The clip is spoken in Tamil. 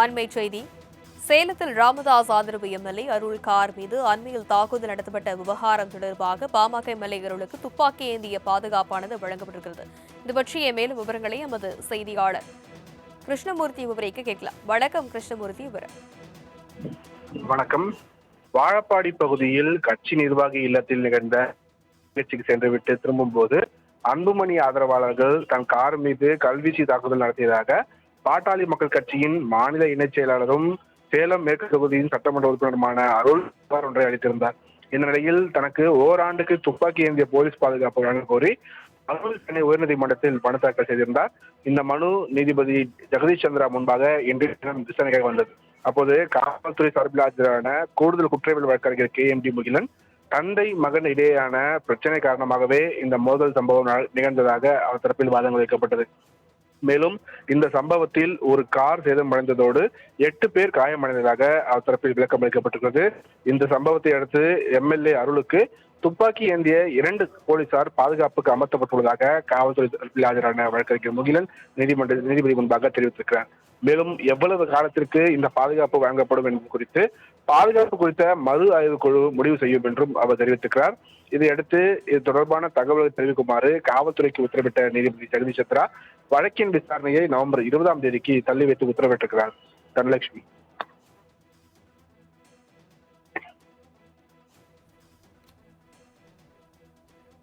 அண்மை செய்தி. சேலத்தில் ராமதாஸ் ஆதரவு எம்எல்ஏ அருள் கார் மீது அண்மையில் தாக்குதல் நடத்தப்பட்ட விவகாரம் தொடர்பாக பாமக எம்எல்ஏ அருளுக்கு துப்பாக்கி ஏந்திய பாதுகாப்பானது வழங்கப்பட்டிருக்கிறது. இது பற்றிய மேலும் விவரங்களை எமது செய்தியாளர் கிருஷ்ணமூர்த்தி விவரிக்க கேட்கலாம். வணக்கம் கிருஷ்ணமூர்த்தி விவரம். வணக்கம். வாழப்பாடி பகுதியில் கட்சி நிர்வாகி இல்லத்தில் நிகழ்ந்த நிகழ்ச்சிக்கு சென்றுவிட்டு திரும்பும்போது அன்புமணி ஆதரவாளர்கள் தன் கார் மீது கல்வீச்சு தாக்குதல் நடத்தியதாக பாட்டாளி மக்கள் கட்சியின் மாநில இணைச் செயலாளரும் சேலம் மேற்கு தொகுதியின் சட்டமன்ற உறுப்பினருமான அருள் புகார் ஒன்றை அளித்திருந்தார் இந்த நிலையில் தனக்கு ஓராண்டுக்கு துப்பாக்கி ஏந்திய போலீஸ் பாதுகாப்பு வழங்க கோரி அருள் சென்னை உயர்நீதிமன்றத்தில் மனு தாக்கல் செய்திருந்தார். இந்த மனு நீதிபதி ஜெகதீஷ் சந்திரா முன்பாக இன்று தினம் விசாரணைக்காக வந்தது. அப்போது காவல்துறை சார்பில் ஆஜரான கூடுதல் குற்றவியல் வழக்கறிஞர் கே. எம். டி. முகிலன் தந்தை மகன் இடையேயான பிரச்சனை காரணமாகவே இந்த மோதல் சம்பவம் நிகழ்ந்ததாக அவர் தரப்பில் வாதங்கள் வைக்கப்பட்டது. மேலும் இந்த சம்பவத்தில் ஒரு கார் சேதமடைந்ததோடு எட்டு பேர் காயமடைந்ததாக அவர் தரப்பில் விளக்கம் அளிக்கப்பட்டுள்ளது இந்த சம்பவத்தை அடுத்து எம்எல்ஏ அருளுக்கு துப்பாக்கி ஏந்திய இரண்டு போலீசார் பாதுகாப்புக்கு அமர்த்தப்பட்டுள்ளதாக காவல்துறை ஆஜரான வழக்கறிஞர் முகிலன் நீதிமன்ற நீதிபதி முன்பாக தெரிவித்திருக்கிறார். மேலும் எவ்வளவு காலத்திற்கு இந்த பாதுகாப்பு வழங்கப்படும் என்பது குறித்து பாதுகாப்பு குறித்த மறு ஆய்வு குழு முடிவு செய்யும் என்றும் அவர் தெரிவித்திருக்கிறார். இதையடுத்து இது தொடர்பான தகவல்களை தெரிவிக்குமாறு காவல்துறைக்கு உத்தரவிட்ட நீதிபதி ஜெகதீஷ் சந்திரா வழக்கின் விசாரணையை நவம்பர் இருபதாம் தேதிக்கு தள்ளி வைத்து உத்தரவிட்டிருக்கிறார் தனலட்சுமி.